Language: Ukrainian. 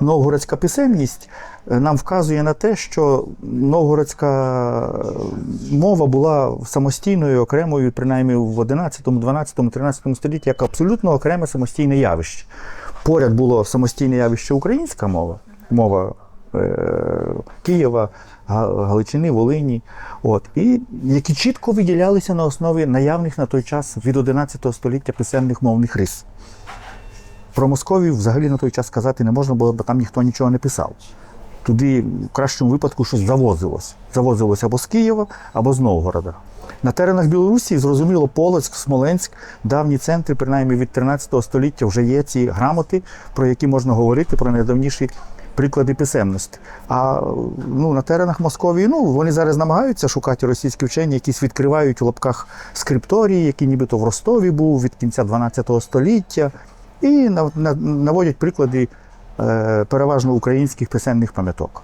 новгородська писемність е, нам вказує на те, що новгородська е, мова була самостійною, окремою, принаймні в 11, 12, 13 столітті, як абсолютно окреме самостійне явище. Поряд було самостійне явище українська мова, мова е, Києва, Галичини, Волині, от, і які чітко виділялися на основі наявних на той час від 11 століття писемних мовних рис. Про Московію взагалі на той час сказати не можна було, бо там ніхто нічого не писав. Туди в кращому випадку щось завозилось. Завозилось або з Києва, або з Новгорода. На теренах Білорусі, зрозуміло, Полоцьк, Смоленськ, давні центри, принаймні від 13 століття, вже є ці грамоти, про які можна говорити, про найдавніші приклади писемності. А ну, на теренах Московії, ну, вони зараз намагаються шукати російські вчені, якісь відкривають у лапках скрипторії, які нібито в Ростові був від кінця 12 століття, і нав- наводять приклади е, переважно українських писемних пам'яток.